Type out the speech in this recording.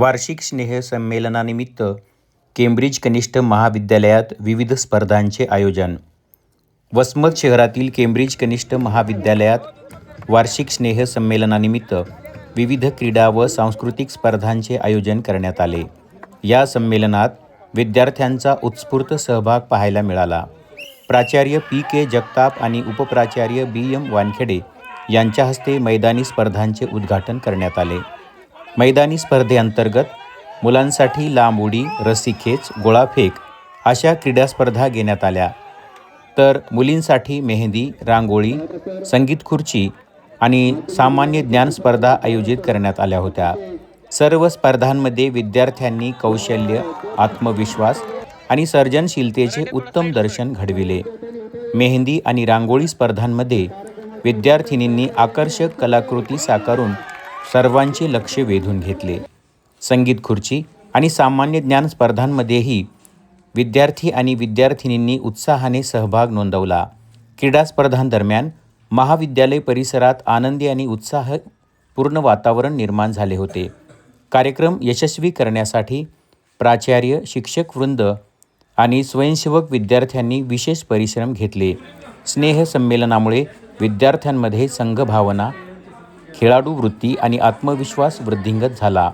वार्षिक स्नेहसंमेलनानिमित्त केंब्रिज कनिष्ठ महाविद्यालयात विविध स्पर्धांचे आयोजन. वसमत शहरातील केंब्रिज कनिष्ठ महाविद्यालयात वार्षिक स्नेहसंमेलनानिमित्त विविध क्रीडा व सांस्कृतिक स्पर्धांचे आयोजन करण्यात आले. या संमेलनात विद्यार्थ्यांचा उत्स्फूर्त सहभाग पाहायला मिळाला. प्राचार्य पी के जगताप आणि उपप्राचार्य बी एम वानखेडे यांच्या हस्ते मैदानी स्पर्धांचे उद्घाटन करण्यात आले. मैदानी स्पर्धेअंतर्गत मुलांसाठी लांब उडी रस्सीखेच गोळाफेक अशा क्रीडा स्पर्धा घेण्यात आल्या. तर मुलींसाठी मेहंदी रांगोळी संगीत खुर्ची आणि सामान्य ज्ञान स्पर्धा आयोजित करण्यात आल्या होत्या. सर्व स्पर्धांमध्ये विद्यार्थ्यांनी कौशल्य आत्मविश्वास आणि सर्जनशीलतेचे उत्तम दर्शन घडविले. मेहंदी आणि रांगोळी स्पर्धांमध्ये विद्यार्थिनींनी आकर्षक कलाकृती साकारून सर्वांचे लक्ष वेधून घेतले. संगीत खुर्ची आणि सामान्य ज्ञान स्पर्धांमध्येही विद्यार्थी आणि विद्यार्थिनींनी उत्साहाने सहभाग नोंदवला. क्रीडा स्पर्धांदरम्यान महाविद्यालय परिसरात आनंदी आणि उत्साहपूर्ण वातावरण निर्माण झाले होते. कार्यक्रम यशस्वी करण्यासाठी प्राचार्य शिक्षक वृंद आणि स्वयंसेवक विद्यार्थ्यांनी विशेष परिश्रम घेतले. स्नेहसंमेलनामुळे विद्यार्थ्यांमध्ये संघभावना खेळाडू वृत्ती आणि आत्मविश्वास वृद्धिंगत झाला.